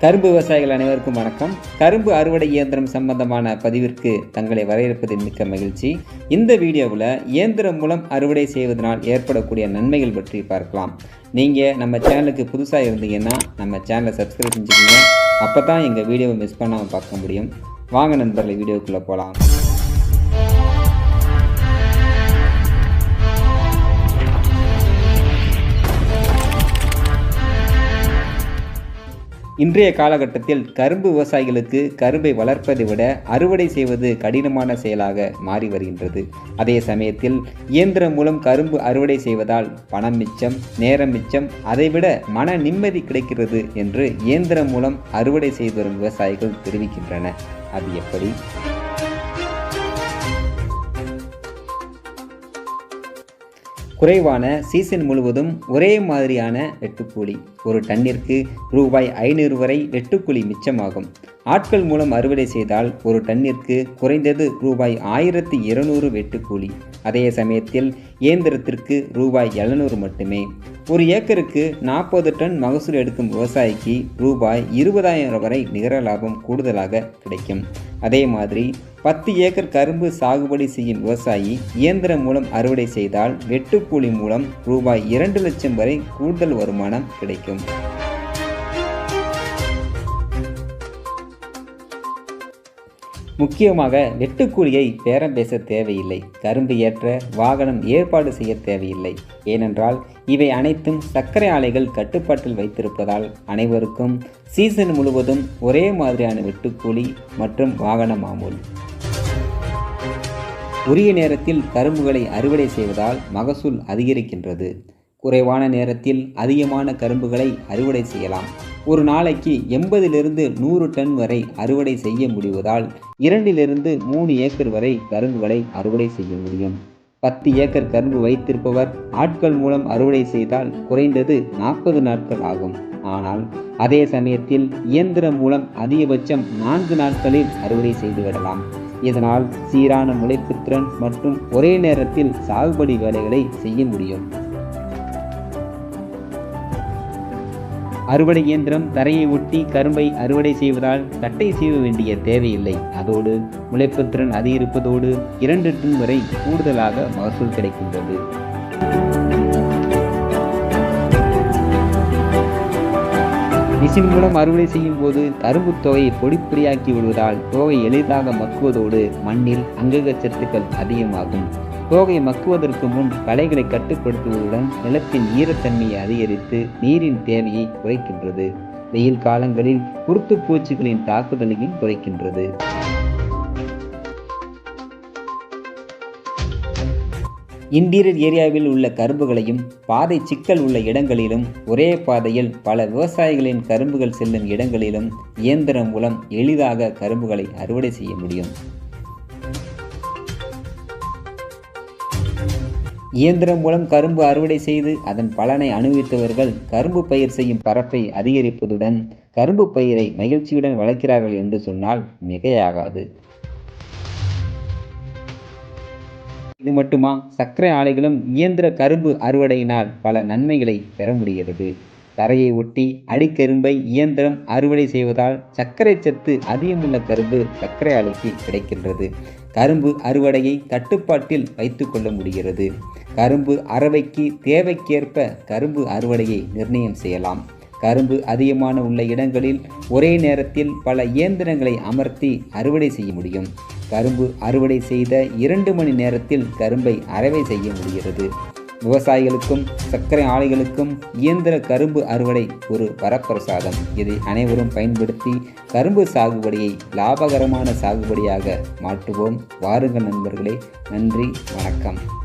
கரும்பு விவசாயிகள் அனைவருக்கும் வணக்கம். கரும்பு அறுவடை இயந்திரம் சம்பந்தமான பதிவிற்கு தங்களை வரவேற்பதில் மிக்க மகிழ்ச்சி. இந்த வீடியோவில் இயந்திரம் மூலம் அறுவடை செய்வதனால் ஏற்படக்கூடிய நன்மைகள் பற்றி பார்க்கலாம். நீங்கள் நம்ம சேனலுக்கு புதுசாக இருந்தீங்கன்னா நம்ம சேனலை சப்ஸ்கிரைப் செஞ்சுக்கோங்க. அப்போ தான் எங்கள் வீடியோவை மிஸ் பண்ணாமல் பார்க்க முடியும். வாங்க நண்பர்களை வீடியோக்குள்ளே போகலாம் இன்றைய காலகட்டத்தில் கரும்பு விவசாயிகளுக்கு கரும்பை வளர்ப்பதை விட அறுவடை செய்வது கடினமான செயலாக மாறி வருகின்றது. அதே சமயத்தில் இயந்திரம் மூலம் கரும்பு அறுவடை செய்வதால் பணம் மிச்சம் நேரம் மிச்சம் அதைவிட மன நிம்மதி கிடைக்கிறது என்று இயந்திரம் மூலம் அறுவடை செய்து வரும் விவசாயிகள் தெரிவிக்கின்றன அது எப்படி? குறைவான சீசன் முழுவதும் ஒரே மாதிரியான வெட்டுக்கூலி ஒரு டன்னிற்கு ரூபாய் ஐநூறு வரை வெட்டுக்கூலி மிச்சமாகும். ஆட்கள் மூலம் அறுவடை செய்தால் ஒரு டன்னிற்கு குறைந்தது ரூபாய் ஆயிரத்தி இருநூறு வெட்டுக்கூலி அதே சமயத்தில் இயந்திரத்திற்கு ரூபாய் எழுநூறு மட்டுமே. ஒரு ஏக்கருக்கு நாற்பது டன் மகசூல் எடுக்கும் விவசாயிக்கு ரூபாய் இருபதாயிரம் வரை நிகர லாபம் கூடுதலாக கிடைக்கும். அதே மாதிரி பத்து ஏக்கர் கரும்பு சாகுபடி செய்யும் விவசாயி இயந்திரம் மூலம் அறுவடை செய்தால் வெட்டுக்கூலி மூலம் ரூபாய் இரண்டு லட்சம் வரை கூடுதல் வருமானம் கிடைக்கும். முக்கியமாக வெட்டுக்கூலியை பேரம் பேச தேவையில்லை. கரும்பு ஏற்ற வாகனம் ஏற்பாடு செய்ய தேவையில்லை. ஏனென்றால் இவை அனைத்தும் சர்க்கரை ஆலைகள் கட்டுப்பாட்டில் வைத்திருப்பதால் அனைவருக்கும் சீசன் முழுவதும் ஒரே மாதிரியான வெட்டுக்கூலி மற்றும் வாகன மாமூல் உரிய நேரத்தில் கரும்புகளை அறுவடை செய்வதால் மகசூல் அதிகரிக்கின்றது. குறைவான நேரத்தில் அதிகமான கரும்புகளை அறுவடை செய்யலாம். ஒரு நாளைக்கு எண்பதிலிருந்து நூறு டன் வரை அறுவடை செய்ய முடிவதால் இரண்டிலிருந்து மூணு ஏக்கர் வரை கரும்புகளை அறுவடை செய்ய முடியும். பத்து ஏக்கர் கரும்பு வைத்திருப்பவர் ஆட்கள் மூலம் அறுவடை செய்தால் குறைந்தது நாற்பது நாட்கள் ஆகும். ஆனால் அதே சமயத்தில் இயந்திரம் மூலம் அதிகபட்சம் நான்கு நாட்களில் அறுவடை செய்துவிடலாம் இதனால் சீரான முளைப்புத்திறன் மற்றும் ஒரே நேரத்தில் சாகுபடி வேலைகளை செய்ய முடியும். அறுவடை இயந்திரம் தரையை ஒட்டி கரும்பை அறுவடை செய்வதால் தட்டை செய்ய வேண்டிய தேவையில்லை. அதோடு முளைப்புத்திறன் அதிகரிப்பதோடு இரண்டு டன் வரை கூடுதலாக மகசூல் கிடைக்கின்றது. மிஷின் மூலம் அறுவடை செய்யும் போது கரும்பு தொகையை பொடிப்பொடியாக்கி விடுவதால் தொகை எளிதாக மக்குவதோடு மண்ணில் அங்கக சத்துக்கள் அதிகமாகும். தோகை மக்குவதற்கு முன் களைகளை கட்டுப்படுத்துவதுடன் நிலத்தின் ஈரத்தன்மையை அதிகரித்து நீரின் தேவையை குறைக்கின்றது. வெயில் காலங்களில் குருத்து பூச்சிகளின் தாக்குதலையும் குறைக்கின்றது. இன்டீரியர் ஏரியாவில் உள்ள கரும்புகளையும் பாதை சிக்கல் உள்ள இடங்களிலும் ஒரே பாதையில் பல விவசாயிகளின் கரும்புகள் செல்லும் இடங்களிலும் இயந்திரம் மூலம் எளிதாக கரும்புகளை அறுவடை செய்ய முடியும். இயந்திரம் மூலம் கரும்பு அறுவடை செய்து அதன் பலனை அனுபவித்தவர்கள் கரும்பு பயிர் செய்யும் பரப்பை அதிகரிப்பதுடன் கரும்பு பயிரை மகிழ்ச்சியுடன் வளர்க்கிறார்கள் என்று சொன்னால் மிகையாகாது. இது மட்டுமா? சர்க்கரை ஆலைகளும் இயந்திர கரும்பு அறுவடையினால் பல நன்மைகளை பெற முடிகிறது. தரையை ஒட்டி அடிக்கரும்பை இயந்திரம் அறுவடை செய்வதால் சர்க்கரை சத்து அதிகமுள்ள கரும்பு சர்க்கரை ஆலைக்கு கிடைக்கின்றது. கரும்பு அறுவடையை கட்டுப்பாட்டில் வைத்துக்கொள்ள முடிகிறது. கரும்பு அறவைக்கு தேவைக்கேற்ப கரும்பு அறுவடையை நிர்ணயம் செய்யலாம். கரும்பு அதிகமான உள்ள இடங்களில் ஒரே நேரத்தில் பல இயந்திரங்களை அமர்த்தி அறுவடை செய்ய முடியும். கரும்பு அறுவடை செய்த இரண்டு மணி நேரத்தில் கரும்பை அறவை செய்ய முடிகிறது. விவசாயிகளுக்கும் சர்க்கரை ஆலைகளுக்கும் இயந்திர கரும்பு அறுவடை ஒரு வரப்பிரசாதம். இதை அனைவரும் பயன்படுத்தி கரும்பு சாகுபடியை லாபகரமான சாகுபடியாக மாற்றுவோம். வாருங்கள் நண்பர்களே நன்றி வணக்கம்.